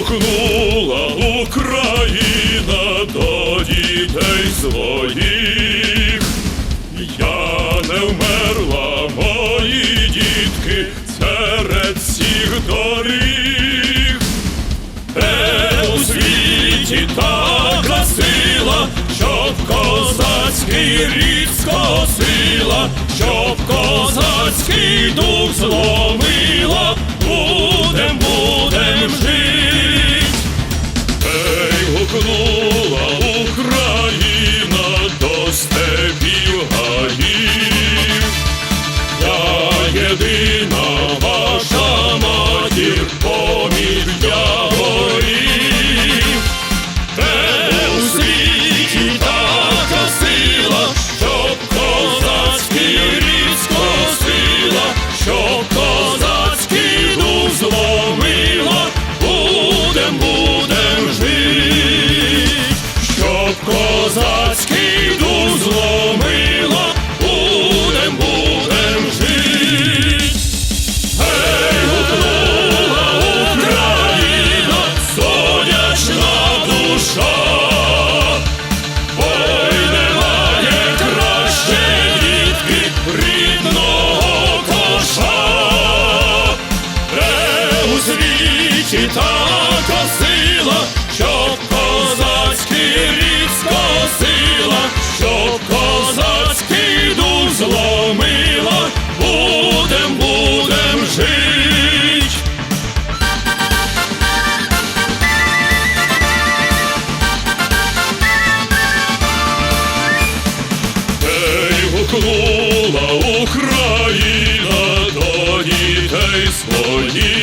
Гукнула Україна до дітей своїх, я не вмерла, мої дітки, серед всіх доріг, де у світі така сила, щоб козацький рід скосила, щоб козацький дух зломила. єдина Така сила, щоб козацький рід скосила, щоб козацький дух зломила, будем, будем жить. Ей, гукнула Україна до дітей своїх.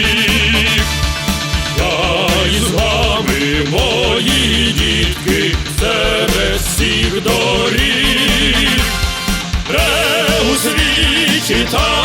Світі